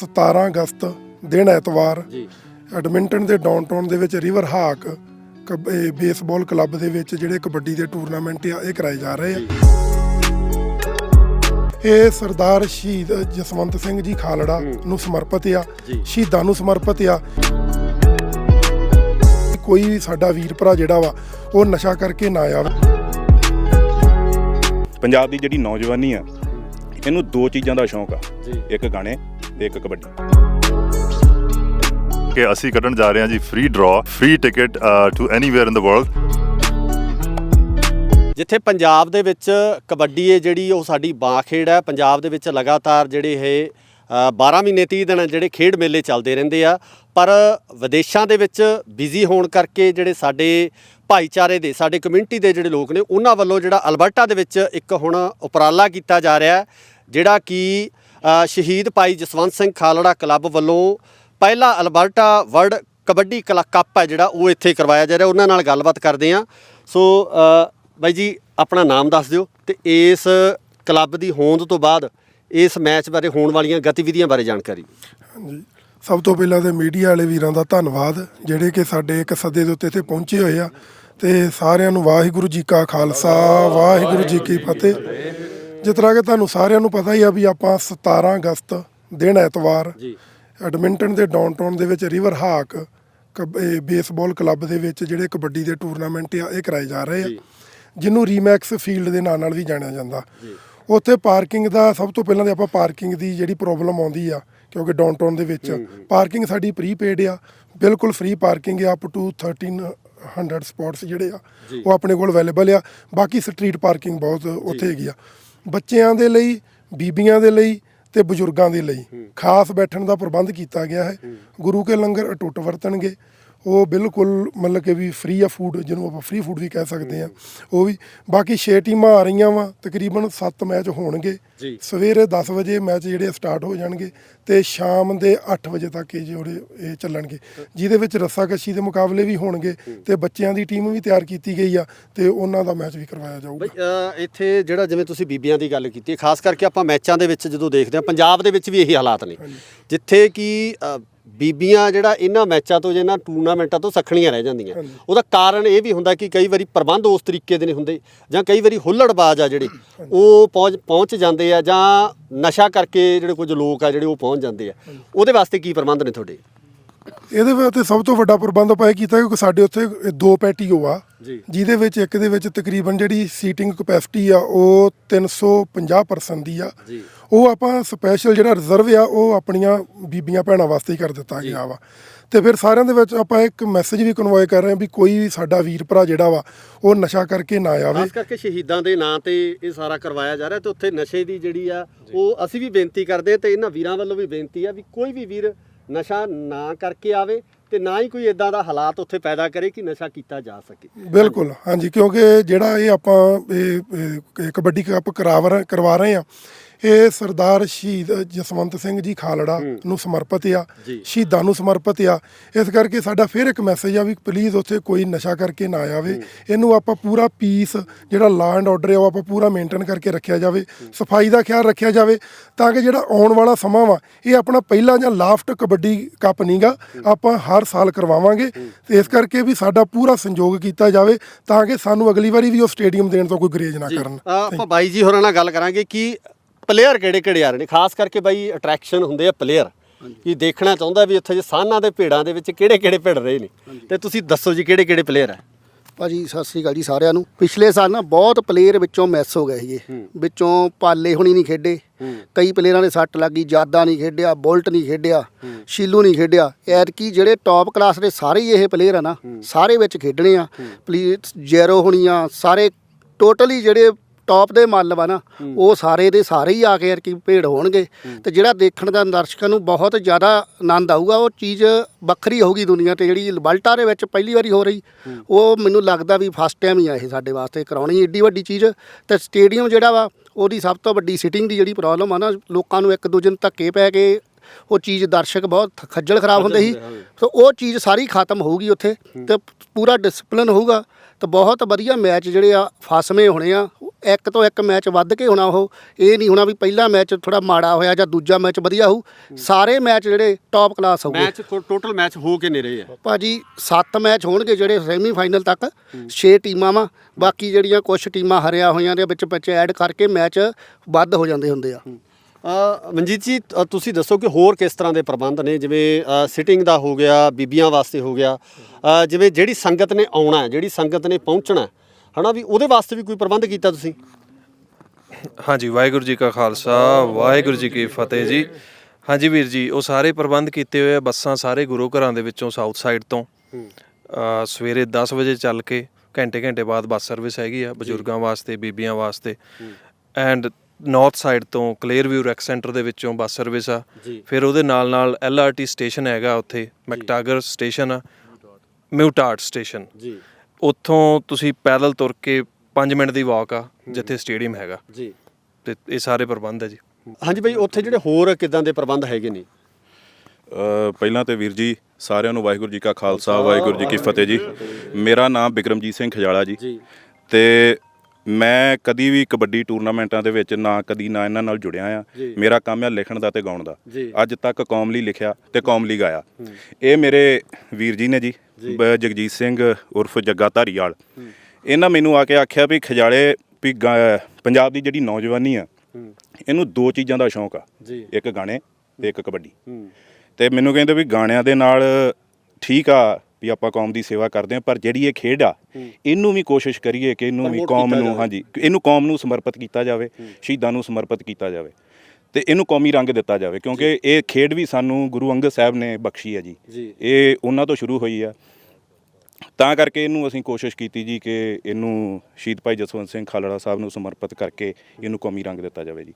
17 ਅਗਸਤ ਦਿਨ ਐਤਵਾਰ ਜੀ। ਐਡਮਿੰਟਨ ਦੇ ਡਾਊਨਟਾਊਨ ਦੇ ਵਿੱਚ ਰਿਵਰ ਹਾਕ ਕਬ- ਇਹ ਬੇਸਬਾਲ ਕਲੱਬ ਦੇ ਵਿੱਚ ਜਿਹੜੇ ਕਬੱਡੀ ਦੇ ਟੂਰਨਾਮੈਂਟ ਆ ਇਹ ਕਰਾਏ ਜਾ ਰਹੇ ਆ। ਇਹ ਸਰਦਾਰ ਸ਼ਹੀਦ ਜਸਵੰਤ ਸਿੰਘ ਜੀ ਖਾਲੜਾ ਨੂੰ ਸਮਰਪਿਤ ਆ ਜੀ। ਸ਼ਹੀਦਾਂ ਨੂੰ ਸਮਰਪਿਤ ਆ। ਕੋਈ ਵੀ ਸਾਡਾ ਵੀਰ ਭਰਾ ਜਿਹੜਾ ਵਾ ਉਹ ਨਸ਼ਾ ਕਰਕੇ ਨਾ ਆਵੇ। ਪੰਜਾਬ ਦੀ ਜਿਹੜੀ ਨੌਜਵਾਨੀ ਆ ਇਹਨੂੰ ਦੋ ਚੀਜ਼ਾਂ ਦਾ ਸ਼ੌਂਕ ਆ। ਜੀ। ਇੱਕ ਗਾਣੇ ਤੇ ਇੱਕ ਕਬੱਡੀ। ਕਿ ਅਸੀਂ ਕੱਢਣ ਜਾ ਰਹੇ ਹਾਂ ਜੀ free draw free ticket to anywhere in the world ਜਿੱਥੇ ਪੰਜਾਬ ਦੇ ਵਿੱਚ ਕਬੱਡੀ ਹੈ ਜਿਹੜੀ ਉਹ ਸਾਡੀ ਬਾਂ ਖੇਡ ਹੈ। ਪੰਜਾਬ ਦੇ ਵਿੱਚ ਲਗਾਤਾਰ ਜਿਹੜੇ ਇਹ ਅ, 12 ਮਹੀਨੇ 30 ਦਿਨ ਜਿਹੜੇ ਖੇਡ ਮੇਲੇ ਚੱਲਦੇ ਰਹਿੰਦੇ ਆ। ਪਰ ਵਿਦੇਸ਼ਾਂ ਦੇ ਵਿੱਚ ਬਿਜ਼ੀ ਹੋਣ ਕਰਕੇ ਜਿਹੜੇ ਸਾਡੇ ਭਾਈਚਾਰੇ ਦੇ ਸਾਡੇ ਕਮਿਊਨਿਟੀ ਦੇ ਜਿਹੜੇ ਲੋਕ ਨੇ ਉਹਨਾਂ ਵੱਲੋਂ ਜਿਹੜਾ ਅਲਬਰਟਾ ਦੇ ਵਿੱਚ ਇੱਕ ਹੁਣ ਉਪਰਾਲਾ ਕੀਤਾ ਜਾ ਰਿਹਾ ਜਿਹੜਾ ਕਿ ਸ਼ਹੀਦ ਭਾਈ ਜਸਵੰਤ ਸਿੰਘ ਖਾਲੜਾ ਕਲੱਬ ਵੱਲੋਂ ਪਹਿਲਾ ਅਲਬਰਟਾ ਵਰਲਡ ਕਬੱਡੀ ਕਲਾ ਕੱਪ ਹੈ ਜਿਹੜਾ ਉਹ ਇੱਥੇ ਕਰਵਾਇਆ ਜਾ ਰਿਹਾ। ਉਹਨਾਂ ਨਾਲ ਗੱਲਬਾਤ ਕਰਦੇ ਆ ਸੋ ਬਾਈ ਜੀ, ਆਪਣਾ ਨਾਮ ਦੱਸ ਦਿਓ ਤੇ ਇਸ ਕਲੱਬ ਦੀ ਹੋਂਦ ਤੋਂ ਬਾਅਦ ਇਸ ਮੈਚ ਬਾਰੇ ਹੋਣ ਵਾਲੀਆਂ ਗਤੀਵਿਧੀਆਂ ਬਾਰੇ ਜਾਣਕਾਰੀ। ਹਾਂਜੀ। ਸਭ ਤੋਂ ਪਹਿਲਾਂ ਤੇ ਮੀਡੀਆ ਵਾਲੇ ਵੀਰਾਂ ਦਾ ਧੰਨਵਾਦ, ਜਿਹੜੇ ਕਿ ਸਾਡੇ ਇੱਕ ਸੱਦੇ ਦੇ ਉੱਤੇ ਇੱਥੇ ਪਹੁੰਚੇ ਹੋਏ ਆ। ਤੇ ਸਾਰਿਆਂ ਨੂੰ ਵਾਹਿਗੁਰੂ ਜੀ ਕਾ ਖਾਲਸਾ, ਵਾਹਿਗੁਰੂ ਜੀ ਕੀ ਫਤਿਹ। ਜਿਸ ਤਰ੍ਹਾਂ ਕਿ ਤੁਹਾਨੂੰ ਸਾਰਿਆਂ ਨੂੰ ਪਤਾ ਹੀ ਆ ਵੀ ਆਪਾਂ 17 ਅਗਸਤ ਦਿਨ ਐਤਵਾਰ ਜੀ। ਐਡਮਿੰਟਨ ਦੇ ਡਾਊਨਟਾਊਨ ਦੇ ਵਿੱਚ ਰਿਵਰ ਹਾਕ ਬੇਸਬਾਲ ਕਲੱਬ ਦੇ ਵਿੱਚ ਜਿਹੜੇ ਕਬੱਡੀ ਦੇ ਟੂਰਨਾਮੈਂਟ ਆ ਇਹ ਕਰਾਏ ਜਾ ਰਹੇ ਆ। ਜਿਹਨੂੰ ਰੀਮੈਕਸ ਫੀਲਡ ਦੇ ਨਾਂ ਨਾਲ ਵੀ ਜਾਣਿਆ ਜਾਂਦਾ। ਉੱਥੇ ਪਾਰਕਿੰਗ ਦਾ ਸਭ ਤੋਂ ਪਹਿਲਾਂ ਤੇ ਆਪਾਂ ਪਾਰਕਿੰਗ ਦੀ ਜਿਹੜੀ ਪ੍ਰੋਬਲਮ ਆਉਂਦੀ ਆ ਕਿਉਂਕਿ ਡਾਊਨਟਾਊਨ ਦੇ ਵਿੱਚ ਪਾਰਕਿੰਗ ਸਾਡੀ ਪ੍ਰੀਪੇਡ ਆ ਬਿਲਕੁਲ ਫ੍ਰੀ ਪਾਰਕਿੰਗ ਆ ਅਪ ਟੂ 1300 ਸਪੌਟਸ ਜਿਹੜੇ ਆ ਉਹ ਆਪਣੇ ਕੋਲ ਅਵੇਲੇਬਲ ਆ। ਬਾਕੀ ਸਟਰੀਟ ਪਾਰਕਿੰਗ ਬਹੁਤ ਉੱਥੇ ਹੈਗੀ ਆ। ਬੱਚਿਆਂ ਦੇ ਲਈ ਬੀਬੀਆਂ ਦੇ ਲਈ ਤੇ ਬਜ਼ੁਰਗਾਂ ਦੇ ਲਈ। ਖਾਸ ਬੈਠਣ ਦਾ ਪ੍ਰਬੰਧ ਕੀਤਾ ਗਿਆ ਹੈ। ਗੁਰੂ ਕੇ ਲੰਗਰ ਅਟੁੱਟ ਵਰਤਣਗੇ। ਉਹ ਬਿਲਕੁਲ ਮਤਲਬ ਕਿ ਵੀ ਫ੍ਰੀ ਆ ਫੂਡ ਜਿਹਨੂੰ ਆਪਾਂ ਫ੍ਰੀ ਫੂਡ ਵੀ ਕਹਿ ਸਕਦੇ ਆ ਉਹ ਵੀ ਬਾਕੀ 6 ਟੀਮਾਂ ਆ ਰਹੀਆਂ ਵਾ ਤਕਰੀਬਨ 7 ਮੈਚ ਹੋਣਗੇ। ਜੀ। ਸਵੇਰੇ 10 ਵਜੇ ਮੈਚ ਜਿਹੜੇ ਸਟਾਰਟ ਹੋ ਜਾਣਗੇ ਤੇ ਸ਼ਾਮ ਦੇ 8 ਵਜੇ ਤੱਕ ਇਹ ਜਿਹੜੇ ਇਹ ਚੱਲਣਗੇ। ਜਿਹਦੇ ਵਿੱਚ ਰੱਸਾਕੱਸ਼ੀ ਦੇ ਮੁਕਾਬਲੇ ਵੀ ਹੋਣਗੇ ਤੇ ਬੱਚਿਆਂ ਦੀ ਟੀਮ ਵੀ ਤਿਆਰ ਕੀਤੀ ਗਈ ਆ ਤੇ ਉਹਨਾਂ ਦਾ ਮੈਚ ਵੀ ਕਰਵਾਇਆ ਜਾਊਗਾ। ਬਈ ਅ, ਇੱਥੇ ਜਿਹੜਾ ਜਿਵੇਂ ਤੁਸੀਂ ਬੀਬੀਆਂ ਦੀ ਗੱਲ ਕੀਤੀ ਹੈ, ਖਾਸ ਕਰਕੇ ਆਪਾਂ ਮੈਚਾਂ ਦੇ ਵਿੱਚ ਜਦੋਂ ਦੇਖਦੇ ਹਾਂ ਪੰਜਾਬ ਦੇ ਵਿੱਚ ਵੀ ਇਹੀ ਹਾਲਾਤ ਨੇ। ਜਿੱਥੇ ਕਿ ਅ, ਬੀਬੀਆਂ ਜਿਹੜਾ ਇਹਨਾਂ ਮੈਚਾਂ ਤੋਂ ਜਿਹਨਾਂ ਟੂਰਨਾਮੈਂਟਾਂ ਤੋਂ ਸਖਣੀਆਂ ਰਹਿ ਜਾਂਦੀਆਂ। ਉਹਦਾ ਕਾਰਨ ਇਹ ਵੀ ਹੁੰਦਾ ਕਿ ਕਈ ਵਾਰੀ ਪ੍ਰਬੰਧ ਉਸ ਤਰੀਕੇ ਦੇ ਨਹੀਂ ਹੁੰਦੇ ਜਾਂ ਕਈ ਵਾਰੀ ਹੁੱਲੜਬਾਜ਼ ਆ ਜਿਹੜੇ ਉਹ ਪਹੁੰਚ ਪਹੁੰਚ ਜਾਂਦੇ ਆ ਜਾਂ ਨਸ਼ਾ ਕਰਕੇ ਜਿਹੜੇ ਕੁਝ ਲੋਕ ਆ ਜਿਹੜੇ ਉਹ ਪਹੁੰਚ ਜਾਂਦੇ ਆ। ਉਹਦੇ ਵਾਸਤੇ ਕੀ ਪ੍ਰਬੰਧ ਨੇ ਤੁਹਾਡੇ? ਇਹਦੇ ਵਿੱਚ ਤੇ ਸਭ ਤੋਂ ਵੱਡਾ ਪ੍ਰਬੰਧ ਆਪਾਂ ਇਹ ਕੀਤਾ ਕਿਉਂਕਿ ਸਾਡੇ ਉੱਥੇ ਦੋ ਪੈਟੀਓ ਆ। ਜੀ। ਜਿਹਦੇ ਵਿੱਚ ਇੱਕ ਦੇ ਵਿੱਚ ਤਕਰੀਬਨ ਜਿਹੜੀ ਸੀਟਿੰਗ ਕਪੈਸਿਟੀ ਆ ਉਹ 350% ਦੀ ਆ। ਉਹ ਆਪਾਂ ਸਪੈਸ਼ਲ ਜਿਹੜਾ ਰਿਜ਼ਰਵ ਆ ਉਹ ਆਪਣੀਆਂ ਬੀਬੀਆਂ ਭੈਣਾਂ ਵਾਸਤੇ ਹੀ ਕਰ ਦਿੱਤਾ ਗਿਆ ਵਾ। ਤੇ ਫਿਰ ਸਾਰਿਆਂ ਦੇ ਵਿੱਚ ਆਪਾਂ ਇੱਕ ਮੈਸੇਜ ਵੀ ਕਨਵਾਏ ਕਰ ਰਹੇ ਹਾਂ ਵੀ ਕੋਈ ਵੀ ਸਾਡਾ ਵੀਰ ਭਰਾ ਜਿਹੜਾ ਵਾ ਉਹ ਨਸ਼ਾ ਕਰਕੇ ਨਾ ਆਵੇ। ਖਾਸ ਕਰਕੇ ਸ਼ਹੀਦਾਂ ਦੇ ਨਾਂ ਤੇ ਇਹ ਸਾਰਾ ਕਰਵਾਇਆ ਜਾ ਰਿਹਾ ਤੇ ਉੱਥੇ ਨਸ਼ੇ ਦੀ ਜਿਹੜੀ ਆ ਉਹ ਅਸੀਂ ਵੀ ਬੇਨਤੀ ਕਰਦੇ ਤੇ ਇਹਨਾਂ ਵੀਰਾਂ ਵੱਲੋਂ ਵੀ ਬੇਨਤੀ ਆ ਵੀ ਕੋਈ ਵੀ ਵੀਰ ਨਸ਼ਾ ਨਾ ਕਰਕੇ ਆਵੇ ਤੇ ਨਾ ਹੀ ਕੋਈ ਇਦਾਂ ਦਾ ਹਾਲਾਤ ਉੱਥੇ ਪੈਦਾ ਕਰੇ ਕਿ ਨਸ਼ਾ ਕੀਤਾ ਜਾ ਸਕੇ। ਬਿਲਕੁਲ, ਹਾਂਜੀ, ਕਿਉਂਕਿ ਜਿਹੜਾ ਇਹ ਆਪਾਂ ਇਹ ਕਬੱਡੀ ਕੱਪ ਕਰਾਵਾ ਕਰਵਾ ਰਹੇ ਆ ਇਹ ਸਰਦਾਰ ਸ਼ਹੀਦ ਜਸਵੰਤ ਸਿੰਘ ਜੀ ਖਾਲੜਾ ਨੂੰ ਸਮਰਪਿਤ ਆ। ਸ਼ਹੀਦਾਂ ਨੂੰ ਸਮਰਪਿਤ ਆ। ਇਸ ਕਰਕੇ ਸਾਡਾ ਫਿਰ ਇੱਕ ਮੈਸੇਜ ਆ ਵੀ ਪਲੀਜ਼ ਉੱਥੇ ਕੋਈ ਨਸ਼ਾ ਕਰਕੇ ਨਾ ਆਵੇ। ਇਹਨੂੰ ਆਪਾਂ ਪੂਰਾ ਪੀਸ ਜਿਹੜਾ ਲਾ ਐਂਡ ਆਰਡਰ ਆ ਉਹ ਆਪਾਂ ਪੂਰਾ ਮੇਨਟੇਨ ਕਰਕੇ ਰੱਖਿਆ ਜਾਵੇ। ਸਫ਼ਾਈ ਦਾ ਖਿਆਲ ਰੱਖਿਆ ਜਾਵੇ ਤਾਂ ਕਿ ਜਿਹੜਾ ਆਉਣ ਵਾਲਾ ਸਮਾਂ ਵਾ ਇਹ ਆਪਣਾ ਪਹਿਲਾ ਜਾਂ ਲਾਸਟ ਕਬੱਡੀ ਕੱਪ ਨਹੀਂਗਾ ਆਪਾਂ ਹਰ ਸਾਲ ਕਰਵਾਵਾਂਗੇ। ਤੇ ਇਸ ਕਰਕੇ ਵੀ ਸਾਡਾ ਪੂਰਾ ਸੰਯੋਗ ਕੀਤਾ ਜਾਵੇ ਤਾਂ ਕਿ ਸਾਨੂੰ ਅਗਲੀ ਵਾਰੀ ਵੀ ਉਹ ਸਟੇਡੀਅਮ ਦੇਣ ਤੋਂ ਕੋਈ ਗਰੇਜ ਨਾ ਕਰਨ। ਆਪਾਂ ਬਾਈ ਜੀ ਹੋਰਾਂ ਨਾਲ ਗੱਲ ਕਰਾਂਗੇ ਕਿ ਪਲੇਅਰ ਕਿਹੜੇ ਕਿਹੜੇ ਆ ਰਹੇ ਨੇ? ਖਾਸ ਕਰਕੇ ਬਾਈ ਅਟਰੈਕਸ਼ਨ ਹੁੰਦੇ ਆ ਪਲੇਅਰ ਕੀ ਦੇਖਣਾ ਚਾਹੁੰਦਾ ਵੀ ਉੱਥੇ ਜੇ ਸਾਨਾਂ ਦੇ ਭੇੜਾਂ ਦੇ ਵਿੱਚ ਕਿਹੜੇ ਕਿਹੜੇ ਭਿੜ ਰਹੇ ਨੇ। ਤੇ ਤੁਸੀਂ ਦੱਸੋ ਜੀ ਕਿਹੜੇ ਕਿਹੜੇ ਪਲੇਅਰ ਆ? ਭਾਜੀ ਸਤਿ ਸ੍ਰੀ ਅਕਾਲ ਜੀ ਸਾਰਿਆਂ ਨੂੰ। ਪਿਛਲੇ ਸਾਲ ਨਾ ਬਹੁਤ ਪਲੇਅਰ ਵਿੱਚੋਂ ਮਿਸ ਹੋ ਗਏ ਸੀਗੇ। ਵਿੱਚੋਂ ਪਾਲੇ ਹੁਣੀ ਨਹੀਂ ਖੇਡੇ। ਕਈ ਪਲੇਅਰਾਂ ਦੇ ਸੱਟ ਲੱਗੀ ਜਾਦਾ ਨਹੀਂ ਖੇਡਿਆ ਬੁਲਟ ਨਹੀਂ ਖੇਡਿਆ ਸ਼ੀਲੂ ਨਹੀਂ ਖੇਡਿਆ। ਐਤਕੀ ਜਿਹੜੇ ਟੌਪ ਕਲਾਸ ਦੇ ਸਾਰੇ ਹੀ ਇਹ ਪਲੇਅਰ ਆ ਨਾ ਸਾਰੇ ਵਿੱਚ ਖੇਡਣੇ ਆ। ਪਲੀਜ਼ ਜੈਰੋ ਹੁਣੀਆਂ ਸਾਰੇ ਟੋਟਲੀ ਜਿਹੜੇ ਟੌਪ ਦੇ ਮੱਲ ਵਾ ਨਾ ਉਹ ਸਾਰੇ ਦੇ ਸਾਰੇ ਹੀ ਆ ਕੇ ਯਾਰ ਕੀ ਭੇੜ ਹੋਣਗੇ। ਤੇ ਜਿਹੜਾ ਦੇਖਣ ਦਾ ਦਰਸ਼ਕਾਂ ਨੂੰ ਬਹੁਤ ਜ਼ਿਆਦਾ ਆਨੰਦ ਆਊਗਾ ਉਹ ਚੀਜ਼ ਵੱਖਰੀ ਹੋਊਗੀ ਦੁਨੀਆ ਤੇ ਜਿਹੜੀ ਬਲਟਾ ਦੇ ਵਿੱਚ ਪਹਿਲੀ ਵਾਰੀ ਹੋ ਰਹੀ। ਉਹ ਮੈਨੂੰ ਲੱਗਦਾ ਵੀ ਫਸਟ ਟਾਈਮ ਹੀ ਆ ਇਹ ਸਾਡੇ ਵਾਸਤੇ ਕਰਾਉਣੀ ਏਡੀ ਵੱਡੀ ਚੀਜ਼। ਤੇ ਸਟੇਡੀਅਮ ਜਿਹੜਾ ਵਾ ਉਹਦੀ ਸਭ ਤੋਂ ਵੱਡੀ ਸਿਟਿੰਗ ਦੀ ਜਿਹੜੀ ਪ੍ਰੋਬਲਮ ਆ ਨਾ ਲੋਕਾਂ ਨੂੰ ਇੱਕ ਦੂਜੇ ਨੂੰ ਧੱਕੇ ਪੈ ਕੇ ਉਹ ਚੀਜ਼ ਦਰਸ਼ਕ ਬਹੁਤ ਖੱਜਲ ਖਰਾਬ ਹੁੰਦੇ ਸੀ। ਸੋ ਉਹ ਚੀਜ਼ ਸਾਰੀ ਖਤਮ ਹੋਊਗੀ ਉੱਥੇ ਤੇ ਪੂਰਾ ਡਿਸਪਲਿਨ ਹੋਊਗਾ। ਤਾਂ ਬਹੁਤ ਵਧੀਆ ਮੈਚ ਜਿਹੜੇ ਆ ਫਸਵੇਂ ਹੋਣੇ ਆ। ਇੱਕ ਤੋਂ ਇੱਕ ਮੈਚ ਵੱਧ ਕੇ ਹੋਣਾ ਉਹ। ਇਹ ਨਹੀਂ ਹੋਣਾ ਵੀ ਪਹਿਲਾ ਮੈਚ ਥੋੜਾ ਮਾੜਾ ਹੋਇਆ ਜਾਂ ਦੂਜਾ ਮੈਚ ਵਧੀਆ ਹੋਊ। ਸਾਰੇ ਮੈਚ ਜਿਹੜੇ ਟੌਪ ਕਲਾਸ ਹੋਊਗੇ। ਮੈਚ ਟੋਟਲ ਮੈਚ ਹੋ ਕੇ ਨੇ ਰਹੇ ਆ। ਭਾਜੀ 7 ਮੈਚ ਹੋਣਗੇ ਜਿਹੜੇ ਸੈਮੀ ਫਾਈਨਲ ਤੱਕ। 6 ਟੀਮਾਂ ਵਾ। ਬਾਕੀ ਜਿਹੜੀਆਂ ਕੁਝ ਟੀਮਾਂ ਹਰਿਆ ਹੋਈਆਂ ਦੇ ਵਿੱਚ ਵਿੱਚ ਐਡ ਕਰਕੇ ਮੈਚ ਵੱਧ ਹੋ ਜਾਂਦੇ ਹੁੰਦੇ ਆ। ਮਨਜੀਤ ਜੀ ਤੁਸੀਂ ਦੱਸੋ ਕਿ ਹੋਰ ਕਿਸ ਤਰ੍ਹਾਂ ਦੇ ਪ੍ਰਬੰਧ ਨੇ? ਜਿਵੇਂ ਸਿਟਿੰਗ ਦਾ ਹੋ ਗਿਆ ਬੀਬੀਆਂ ਵਾਸਤੇ ਹੋ ਗਿਆ। ਜਿਵੇਂ ਜਿਹੜੀ ਸੰਗਤ ਨੇ ਆਉਣਾ ਜਿਹੜੀ ਸੰਗਤ ਨੇ ਪਹੁੰਚਣਾ ਹਨਾ ਵੀ ਉਹਦੇ ਵਾਸਤੇ ਵੀ ਕੋਈ ਪ੍ਰਬੰਧ ਕੀਤਾ ਤੁਸੀਂ? ਹਾਂਜੀ ਵਾਹਿਗੁਰੂ ਜੀ ਕਾ ਖਾਲਸਾ ਵਾਹਿਗੁਰੂ ਜੀ ਕੀ ਫਤਿਹ ਜੀ। ਹਾਂਜੀ ਵੀਰ ਜੀ ਉਹ ਸਾਰੇ ਪ੍ਰਬੰਧ ਕੀਤੇ ਹੋਏ ਆ ਬੱਸਾਂ ਸਾਰੇ ਗੁਰੂ ਘਰਾਂ ਦੇ ਵਿੱਚੋਂ ਸਾਊਥ ਸਾਈਡ ਤੋਂ। ਸਵੇਰੇ 10 ਵਜੇ ਚੱਲ ਕੇ ਘੰਟੇ ਘੰਟੇ ਬਾਅਦ ਬੱਸ ਸਰਵਿਸ ਹੈਗੀ ਆ ਬਜ਼ੁਰਗਾਂ ਵਾਸਤੇ ਬੀਬੀਆਂ ਵਾਸਤੇ। ਐਂਡ ਨਾਰਥ ਸਾਈਡ ਤੋਂ ਕਲੀਅਰ ਵਿਊ ਰੈਕ ਸੈਂਟਰ ਦੇ ਵਿੱਚੋਂ ਬੱਸ ਸਰਵਿਸ ਆ। ਫਿਰ ਉਹਦੇ ਨਾਲ ਨਾਲ ਐਲਆਰਟੀ ਸਟੇਸ਼ਨ ਹੈਗਾ ਉੱਥੇ ਮੈਕਟਾਗਰ ਸਟੇਸ਼ਨ ਆ। ਮਿਊਟਾਰਟ ਸਟੇਸ਼ਨ ਜੀ। ਉੱਥੋਂ ਤੁਸੀਂ ਪੈਦਲ ਤੁਰ ਕੇ 5 ਮਿੰਟ ਦੀ ਵਾਕ ਆ ਜਿੱਥੇ ਸਟੇਡੀਅਮ ਹੈਗਾ। ਜੀ। ਤੇ ਇਹ ਸਾਰੇ ਪ੍ਰਬੰਧ ਹੈ ਜੀ। ਹਾਂਜੀ ਬਈ ਉੱਥੇ ਜਿਹੜੇ ਹੋਰ ਕਿਦਾਂ ਦੇ ਪ੍ਰਬੰਧ ਹੈਗੇ ਨੇ? ਅ, ਪਹਿਲਾਂ ਤੇ ਵੀਰ ਜੀ ਸਾਰਿਆਂ ਨੂੰ ਵਾਹਿਗੁਰੂ ਜੀ ਕਾ ਖਾਲਸਾ ਵਾਹਿਗੁਰੂ ਜੀ ਕੀ ਫਤਿਹ ਜੀ। ਮੇਰਾ ਨਾਮ ਬਿਕਰਮਜੀਤ ਸਿੰਘ ਖਜਾਲਾ ਜੀ। ਜੀ। ਤੇ ਮੈਂ ਕਦੀ ਵੀ ਕਬੱਡੀ ਟੂਰਨਾਮੈਂਟਾਂ ਦੇ ਵਿੱਚ ਨਾ ਕਦੀ ਨਾ ਇਹਨਾਂ ਨਾਲ ਜੁੜਿਆ ਆ। ਮੇਰਾ ਕੰਮ ਆ ਲਿਖਣ ਦਾ ਤੇ ਗਾਉਣ ਦਾ। ਅੱਜ ਤੱਕ ਕੌਮ ਲਈ ਲਿਖਿਆ ਤੇ ਕੌਮ ਲਈ ਗਾਇਆ। ਇਹ ਮੇਰੇ ਵੀਰ ਜੀ ਨੇ ਜੀ ਜਗਜੀਤ ਸਿੰਘ ਉਰਫ ਜੱਗਾ ਧਾਰੀਵਾਲ। ਇਹਨਾਂ ਮੈਨੂੰ ਆ ਕੇ ਆਖਿਆ ਵੀ ਖਜਾਲੇ ਵੀ ਪੰਜਾਬ ਦੀ ਜਿਹੜੀ ਨੌਜਵਾਨੀ ਆ ਇਹਨੂੰ ਦੋ ਚੀਜ਼ਾਂ ਦਾ ਸ਼ੌਂਕ ਆ। ਇੱਕ ਗਾਣੇ ਤੇ ਇੱਕ ਕਬੱਡੀ। ਤੇ ਮੈਨੂੰ ਕਹਿੰਦੇ ਵੀ ਗਾਣਿਆਂ ਦੇ ਨਾਲ ਠੀਕ ਆ ਵੀ ਆਪਾਂ ਕੌਮ ਦੀ ਸੇਵਾ ਕਰਦੇ ਆ ਪਰ ਜਿਹੜੀ ਇਹ ਖੇਡ ਆ ਇਹਨੂੰ ਵੀ ਕੋਸ਼ਿਸ਼ ਕਰੀਏ ਕਿ ਇਹਨੂੰ ਵੀ ਕੌਮ ਨੂੰ। ਹਾਂਜੀ ਇਹਨੂੰ ਕੌਮ ਨੂੰ ਸਮਰਪਿਤ ਕੀਤਾ ਜਾਵੇ ਸ਼ਹੀਦਾਂ ਨੂੰ ਸਮਰਪਿਤ ਕੀਤਾ ਜਾਵੇ ਤੇ ਇਹਨੂੰ ਕੌਮੀ ਰੰਗ ਦਿੱਤਾ ਜਾਵੇ ਕਿਉਂਕਿ ਇਹ ਖੇਡ ਵੀ ਸਾਨੂੰ ਗੁਰੂ ਅੰਗਦ ਸਾਹਿਬ ਨੇ ਬਖਸ਼ੀ ਹੈ ਜੀ। ਇਹ ਉਹਨਾਂ ਤੋਂ ਸ਼ੁਰੂ ਹੋਈ ਆ। ਤਾਂ ਕਰਕੇ ਇਹਨੂੰ ਅਸੀਂ ਕੋਸ਼ਿਸ਼ ਕੀਤੀ ਜੀ ਕਿ ਇਹਨੂੰ ਸ਼ਹੀਦ ਭਾਈ ਜਸਵੰਤ ਸਿੰਘ ਖਾਲੜਾ ਸਾਹਿਬ ਨੂੰ ਸਮਰਪਿਤ ਕਰਕੇ ਇਹਨੂੰ ਕੌਮੀ ਰੰਗ ਦਿੱਤਾ ਜਾਵੇ ਜੀ।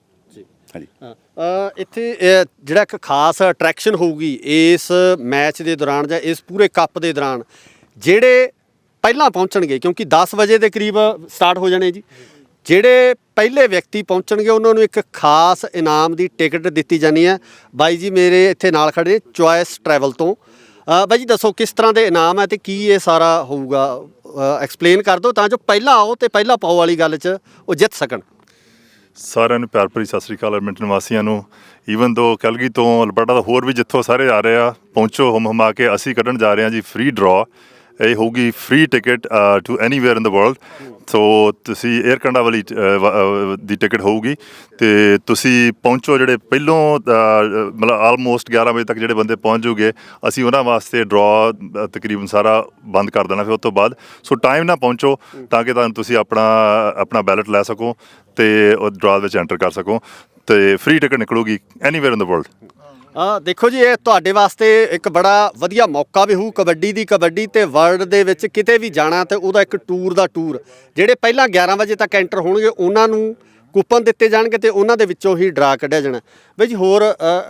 ਹਾਂਜੀ। ਅ, ਇੱਥੇ ਅ, ਜਿਹੜਾ ਇੱਕ ਖਾਸ ਅਟਰੈਕਸ਼ਨ ਹੋਊਗੀ ਇਸ ਮੈਚ ਦੇ ਦੌਰਾਨ ਜਾਂ ਇਸ ਪੂਰੇ ਕੱਪ ਦੇ ਦੌਰਾਨ ਜਿਹੜੇ ਪਹਿਲਾਂ ਪਹੁੰਚਣਗੇ ਕਿਉਂਕਿ 10 ਵਜੇ ਦੇ ਕਰੀਬ ਸਟਾਰਟ ਹੋ ਜਾਣੇ ਜੀ। ਜਿਹੜੇ ਪਹਿਲੇ ਵਿਅਕਤੀ ਪਹੁੰਚਣਗੇ ਉਹਨਾਂ ਨੂੰ ਇੱਕ ਖਾਸ ਇਨਾਮ ਦੀ ਟਿਕਟ ਦਿੱਤੀ ਜਾਣੀ ਹੈ। ਬਾਈ ਜੀ ਮੇਰੇ ਇੱਥੇ ਨਾਲ ਖੜੇ ਚੁਆਇਸ ਟਰੈਵਲ ਤੋਂ। ਅ, ਬਾਈ ਜੀ ਦੱਸੋ ਕਿਸ ਤਰ੍ਹਾਂ ਦੇ ਇਨਾਮ ਹੈ ਤੇ ਕੀ ਇਹ ਸਾਰਾ ਹੋਊਗਾ? ਐਕਸਪਲੇਨ ਕਰ ਦਿਓ ਤਾਂ ਜੋ ਪਹਿਲਾਂ ਆਓ ਤੇ ਪਹਿਲਾਂ ਪਾਓ ਵਾਲੀ ਗੱਲ 'ਚ ਉਹ ਜਿੱਤ ਸਕਣ। ਸਾਰਿਆਂ ਨੂੰ ਪਿਆਰ ਭਰੀ ਸਤਿ ਸ੍ਰੀ ਅਕਾਲ ਐਡਮਿੰਟਨ ਵਾਸੀਆਂ ਨੂੰ। ਈਵਨ ਦੋ ਕੈਲਗੀ ਤੋਂ ਅਲਬਰਟਾ ਤੋਂ ਹੋਰ ਵੀ ਜਿੱਥੋਂ ਸਾਰੇ ਆ ਰਹੇ ਆ, ਪਹੁੰਚੋ ਹਮ ਹਮਾ ਕੇ ਅਸੀਂ ਕੱਢਣ ਜਾ ਰਹੇ ਹਾਂ ਜੀ ਫ੍ਰੀ ਡਰਾ ਇਹ ਹੋਊਗੀ free ticket to anywhere in the world so ਤੁਸੀਂ 에ਅਰ ਕੰਡਾ ਵਾਲੀ uh, uh, ਦੀ ਟਿਕਟ ਹੋਊਗੀ। ਤੇ ਤੁਸੀਂ ਪਹੁੰਚੋ ਜਿਹੜੇ ਪਹਿਲੋਂ uh, ਮਤਲਬ ਆਲਮੋਸਟ 11 ਵਜੇ ਤੱਕ ਜਿਹੜੇ ਬੰਦੇ ਪਹੁੰਚ ਜੂਗੇ, ਅਸੀਂ ਉਹਨਾਂ ਵਾਸਤੇ ਡਰਾ ਤਕਰੀਬਨ ਸਾਰਾ ਬੰਦ ਕਰ ਦੇਣਾ ਫਿਰ ਉਸ ਤੋਂ ਬਾਅਦ। ਸੋ ਟਾਈਮ ਨਾਲ ਪਹੁੰਚੋ ਤਾਂ ਕਿ ਤੁਹਾਨੂੰ ਤੁਸੀਂ ਆਪਣਾ ਆਪਣਾ ਬੈਲਟ ਲੈ ਸਕੋ ਤੇ ਉਹ ਡਰਾ ਵਿੱਚ ਐਂਟਰ ਕਰ ਸਕੋ। ਤੇ ਫ੍ਰੀ ਟਿਕਟ ਨਿਕਲੂਗੀ ਐਨੀਵੇਅਰ ਇਨ ਦ ਵਰਲਡ ਆ ਦੇਖੋ ਜੀ, ਇਹ ਤੁਹਾਡੇ ਵਾਸਤੇ ਇੱਕ ਬੜਾ ਵਧੀਆ ਮੌਕਾ ਵੀ ਹੋਊ ਕਬੱਡੀ ਦੀ, ਕਬੱਡੀ ਤੇ ਵਰਲਡ ਦੇ ਵਿੱਚ ਕਿਤੇ ਵੀ ਜਾਣਾ ਤੇ ਉਹਦਾ ਇੱਕ ਟੂਰ ਦਾ ਟੂਰ ਜਿਹੜੇ ਪਹਿਲਾਂ 11 ਵਜੇ ਤੱਕ ਐਂਟਰ ਹੋਣਗੇ, ਉਹਨਾਂ ਨੂੰ ਕੂਪਨ ਦਿੱਤੇ ਜਾਣਗੇ ਤੇ ਉਹਨਾਂ ਦੇ ਵਿੱਚੋਂ ਹੀ ਡਰਾ ਕੱਢਿਆ ਜਾਣਾ। ਬਈ ਜੀ, ਹੋਰ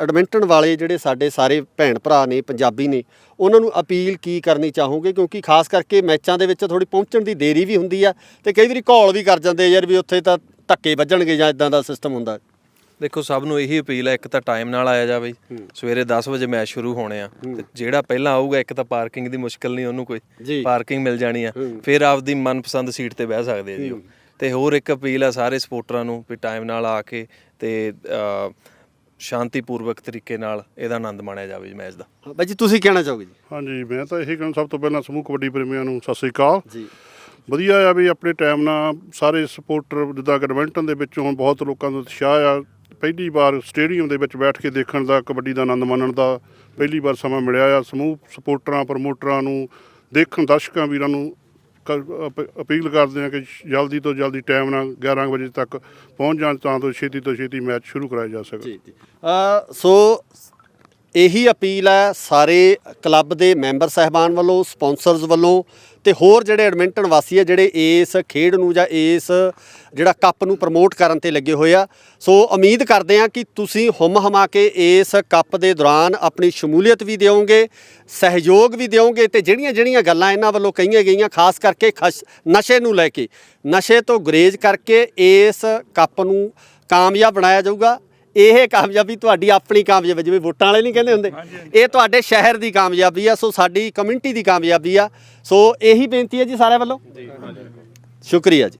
ਐਡਮਿੰਟਨ ਵਾਲੇ ਜਿਹੜੇ ਸਾਡੇ ਸਾਰੇ ਭੈਣ ਭਰਾ ਨੇ, ਪੰਜਾਬੀ ਨੇ, ਉਹਨਾਂ ਨੂੰ ਅਪੀਲ ਕੀ ਕਰਨੀ ਚਾਹੋਗੇ? ਕਿਉਂਕਿ ਖਾਸ ਕਰਕੇ ਮੈਚਾਂ ਦੇ ਵਿੱਚ ਥੋੜੀ ਪਹੁੰਚਣ ਦੀ ਦੇਰੀ ਵੀ ਹੁੰਦੀ ਆ ਤੇ ਕਈ ਵਾਰੀ ਘੋਲ ਵੀ ਕਰ ਜਾਂਦੇ ਯਾਰ ਵੀ ਉੱਥੇ ਤਾਂ ਧੱਕੇ ਵੱਜਣਗੇ ਜਾਂ ਇਦਾਂ ਦਾ ਸਿਸਟਮ ਹੁੰਦਾ। ਦੇਖੋ ਸਭ ਨੂੰ ਇਹੀ ਅਪੀਲ ਹੈ ਇੱਕ ਤਾਂ ਟਾਈਮ ਨਾਲ ਆਇਆ ਜਾਵੇ। ਸਵੇਰੇ 10 ਵਜੇ ਮੈਚ ਸ਼ੁਰੂ ਹੋਣੇ ਆ। ਤੇ ਜਿਹੜਾ ਪਹਿਲਾਂ ਆਊਗਾ ਇੱਕ ਤਾਂ ਪਾਰਕਿੰਗ ਦੀ ਮੁਸ਼ਕਲ ਨਹੀਂ ਉਹਨੂੰ। ਕੋਈ ਪਾਰਕਿੰਗ ਮਿਲ ਜਾਣੀ ਆ। ਫਿਰ ਆਪਦੀ ਮਨਪਸੰਦ ਸੀਟ ਤੇ ਬਹਿ ਸਕਦੇ ਆ ਜੀ ਤੇ ਹੋਰ ਇੱਕ ਅਪੀਲ ਆ ਸਾਰੇ ਸਪੋਰਟਰਾਂ ਨੂੰ ਵੀ ਟਾਈਮ ਨਾਲ ਆ ਕੇ ਤੇ ਸ਼ਾਂਤੀਪੂਰਵਕ ਤਰੀਕੇ ਨਾਲ ਇਹਦਾ ਆਨੰਦ ਮਾਣਿਆ ਜਾਵੇ ਜੀ ਮੈਚ ਦਾ। ਹਾਂ, ਬਾਈ ਜੀ ਤੁਸੀਂ ਕਹਿਣਾ ਚਾਹੋਗੇ ਜੀ? ਹਾਂਜੀ ਮੈਂ ਤਾਂ ਇਹੀ ਕਹਿਣਾ ਸਭ ਤੋਂ ਪਹਿਲਾਂ ਸਮੂਹ ਕਬੱਡੀ ਪ੍ਰੇਮੀਆਂ ਨੂੰ ਸਤਿ ਸ੍ਰੀ ਅਕਾਲ। ਜੀ। ਵਧੀਆ ਆ ਵੀ ਆਪਣੇ ਟਾਈਮ ਨਾਲ ਸਾਰੇ ਸਪੋਰਟਰ ਜਿੱਦਾਂ ਕਿ ਦੇ ਵਿੱਚ ਹੁਣ ਬਹੁਤ ਲੋਕਾਂ ਦਾ ਉਤਸ਼ਾਹ ਆ। ਪਹਿਲੀ ਵਾਰ ਸਟੇਡੀਅਮ ਦੇ ਵਿੱਚ ਬੈਠ ਕੇ ਦੇਖਣ ਦਾ, ਕਬੱਡੀ ਦਾ ਆਨੰਦ ਮਾਣਨ ਦਾ ਪਹਿਲੀ ਵਾਰ ਸਮਾਂ ਮਿਲਿਆ ਆ। ਸਮੂਹ ਸਪੋਰਟਰਾਂ, ਪ੍ਰਮੋਟਰਾਂ ਨੂੰ ਦੇਖਣ ਦਰਸ਼ਕਾਂ ਵੀਰਾਂ ਨੂੰ ਕ- ਅਪ- ਅਪੀਲ ਕਰਦੇ ਆ ਕਿ ਜਲਦੀ ਤੋਂ ਜਲਦੀ ਟਾਈਮ ਨਾਲ 11 ਵਜੇ ਤੱਕ ਪਹੁੰਚ ਜਾਣ, ਤਾਂ ਤੋਂ ਛੇਤੀ ਤੋਂ ਛੇਤੀ ਮੈਚ ਸ਼ੁਰੂ ਕਰਾਇਆ ਜਾ ਸਕੇ। ਜੀ ਜੀ। ਸੋ ਇਹੀ ਅਪੀਲ ਹੈ ਸਾਰੇ ਕਲੱਬ ਦੇ ਮੈਂਬਰ ਸਹਿਬਾਨ ਵੱਲੋਂ, ਸਪਾਂਸਰਸ ਵੱਲੋਂ ਤੇ ਹੋਰ ਜਿਹੜੇ ਐਡਮਿੰਟਨ ਵਾਸੀ ਆ, ਜਿਹੜੇ ਇਸ ਖੇਡ ਨੂੰ ਜਾਂ ਇਸ ਜਿਹੜਾ ਕੱਪ ਨੂੰ ਪ੍ਰਮੋਟ ਕਰਨ ਤੇ ਲੱਗੇ ਹੋਏ ਆ। ਸੋ ਉਮੀਦ ਕਰਦੇ ਆ ਕਿ ਤੁਸੀਂ ਹੁਮ ਹਮਾ ਕੇ ਇਸ ਕੱਪ ਦੇ ਦੌਰਾਨ ਆਪਣੀ ਸ਼ਮੂਲੀਅਤ ਵੀ ਦਿਓਗੇ, ਸਹਿਯੋਗ ਵੀ ਦਿਓਗੇ ਤੇ ਜਿਹੜੀਆਂ ਜਿਹੜੀਆਂ ਗੱਲਾਂ ਇਹਨਾਂ ਵੱਲੋਂ ਕਹੀਆਂ ਗਈਆਂ, ਖਾਸ ਕਰਕੇ ਖਸ਼- ਨਸ਼ੇ ਨੂੰ ਲੈ ਕੇ। ਨਸ਼ੇ ਤੋਂ ਗੁਰੇਜ਼ ਕਰਕੇ ਇਸ ਕੱਪ ਨੂੰ ਕਾਮਯਾਬ ਬਣਾਇਆ ਜਾਊਗਾ। ਇਹ ਕਾਮਯਾਬੀ ਤੁਹਾਡੀ ਆਪਣੀ ਕਾਮਯਾਬੀ ਜਿਵੇਂ ਵੋਟਾਂ ਵਾਲੇ ਨਹੀਂ ਕਹਿੰਦੇ ਹੁੰਦੇ। ਇਹ ਤੁਹਾਡੇ ਸ਼ਹਿਰ ਦੀ ਕਾਮਯਾਬੀ ਆ ਸੋ ਸਾਡੀ ਕਮਿਊਨਿਟੀ ਦੀ ਕਾਮਯਾਬੀ ਆ। ਸੋ ਇਹੀ ਬੇਨਤੀ ਹੈ ਜੀ ਸਾਰਿਆਂ ਵੱਲੋਂ। ਸ਼ੁਕਰੀਆ ਜੀ।